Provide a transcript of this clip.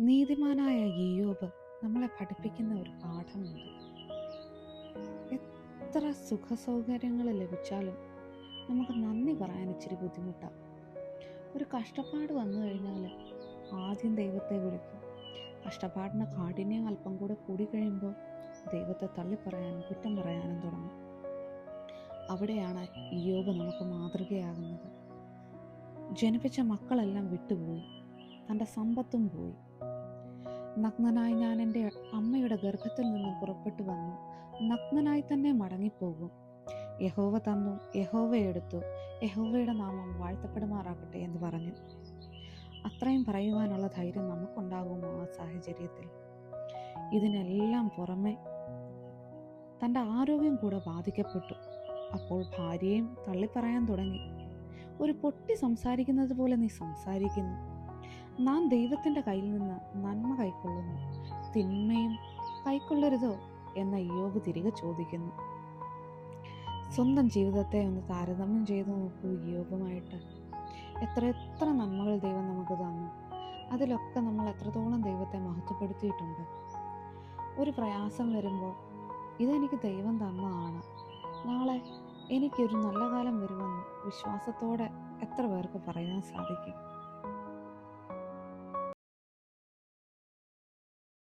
നീതിമാനായ യോബ് നമ്മളെ പഠിപ്പിക്കുന്ന ഒരു പാഠമുണ്ട്. എത്ര സുഖസൗകര്യങ്ങൾ ലഭിച്ചാലും നമുക്ക് നന്ദി പറയാൻ ഇച്ചിരി ബുദ്ധിമുട്ടാണ് ഒരു കഷ്ടപ്പാട് വന്നു കഴിഞ്ഞാൽ ആദ്യം ദൈവത്തെ വിളിക്കും. കഷ്ടപ്പാടിന് കാഠിന്യം അല്പം കൂടെ കൂടി കഴിയുമ്പോൾ ദൈവത്തെ തള്ളിപ്പറയാനും കുറ്റം പറയാനും തുടങ്ങും. അവിടെയാണ് യോഗ നമുക്ക് മാതൃകയാകുന്നത്. ജനിപ്പിച്ച മക്കളെല്ലാം വിട്ടുപോയി. തന്റെ സമ്പത്തും പോയി. നഗ്നനായി ഞാൻ എന്റെ അമ്മയുടെ ഗർഭത്തിൽ നിന്ന് പുറപ്പെട്ടു വന്നു. നഗ്നനായി തന്നെ മടങ്ങിപ്പോകും. യഹോവ തന്നു യഹോവ എടുത്തു യഹോവയുടെ നാമം വാഴ്ത്തപ്പെടുമാറാകട്ടെ എന്ന് പറഞ്ഞു. അത്രയും പറയുവാനുള്ള ധൈര്യം നമുക്കുണ്ടാകുമോ ആ സാഹചര്യത്തിൽ? ഇതിനെല്ലാം പുറമെ തന്റെ ആരോഗ്യം കൂടെ ബാധിക്കപ്പെട്ടു. അപ്പോൾ ഭാര്യയും തള്ളിപ്പറയാൻ തുടങ്ങി. ഒരു പൊട്ടി സംസാരിക്കുന്നത് പോലെ നീ സംസാരിക്കുന്നു. നാം ദൈവത്തിന്റെ കയ്യിൽ നിന്ന് നന്മ കൈക്കൊള്ളുന്നു. തിന്മയും കൈക്കൊള്ളരുതോ എന്ന യോഗ തിരികെ ചോദിക്കുന്നു. സ്വന്തം ജീവിതത്തെ ഒന്ന് താരതമ്യം ചെയ്തു നോക്കൂ യോഗമായിട്ട് എത്ര എത്ര നന്മകൾ ദൈവം നമുക്ക് തന്നു. അതിലൊക്കെ നമ്മൾ എത്രത്തോളം ദൈവത്തെ മഹത്വപ്പെടുത്തിയിട്ടുണ്ട്. ഒരു പ്രയാസം വരുമ്പോൾ ഇതെനിക്ക് ദൈവം തന്നതാണ് നാളെ എനിക്കൊരു നല്ല കാലം വരുമെന്ന് വിശ്വാസത്തോടെ എത്ര പേർക്ക് പറയാൻ സാധിക്കും.